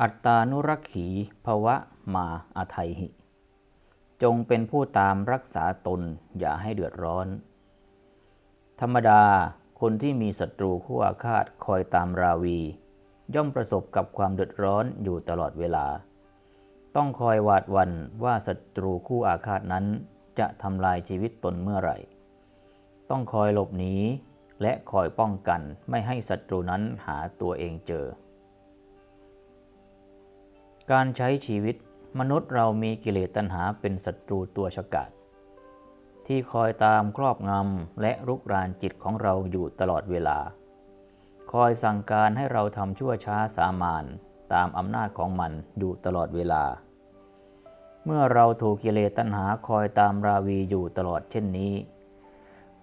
อัตตานุรักขีภวะมาอาไทยหิ จงเป็นผู้ตามรักษาตนอย่าให้เดือดร้อน ธรรมดาคนที่มีศัตรูคู่อาฆาตคอยตามราวี ย่อมประสบกับความเดือดร้อนอยู่ตลอดเวลา ต้องคอยหวาดวันว่าศัตรูคู่อาฆาตนั้นจะทำลายชีวิตตนเมื่อไหร่ ต้องคอยหลบหนีและคอยป้องกันไม่ให้ศัตรูนั้นหาตัวเองเจอ การใช้ชีวิตมนุษย์เรามีกิเลสตัณหาเป็นศัตรูตัวฉกาจที่คอยตามครอบงำและรุกรานจิตของเราอยู่ตลอดเวลา คอยสั่งการให้เราทำชั่วช้าสามานตามอำนาจของมันอยู่ตลอดเวลา เมื่อเราถูกกิเลสตัณหาคอยตามราวีอยู่ตลอดเช่นนี้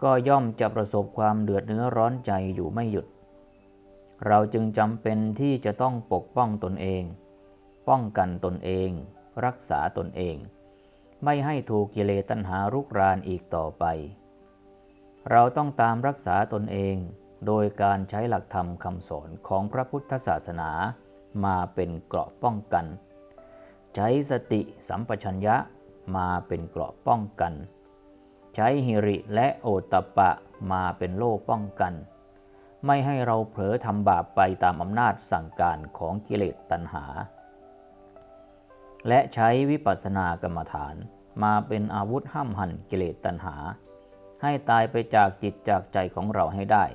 ก็ย่อมจะประสบความเดือดเนื้อร้อนใจอยู่ไม่หยุด เราจึงจำเป็นที่จะต้องปกป้องตนเอง ป้องกันตนเอง รักษาตนเอง ไม่ให้ถูกกิเลสตัณหารุกรานอีกต่อไป เราต้องตามรักษาตนเองโดยการใช้หลักธรรมคำสอนของพระพุทธศาสนามาเป็นเกราะป้องกัน ใช้สติสัมปชัญญะมาเป็นเกราะป้องกัน ใช้หิริและโอตตปปะมาเป็นโล่ป้องกัน ไม่ให้เราเผลอทำบาปไปตามอำนาจสั่งการของกิเลสตัณหา และใช้วิปัสสนากรรมฐาน มาเป็นอาวุธห้ามหันกิเลสตัณหา ให้ตายไปจากจิตจากใจของเราให้ได้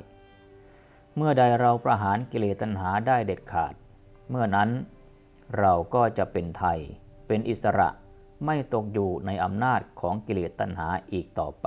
เมื่อใดเราประหารกิเลสตัณหาได้เด็ดขาด เมื่อนั้นเราก็จะเป็นไทย เป็นอิสระไม่ตกอยู่ในอำนาจของกิเลสตัณหาอีกต่อไป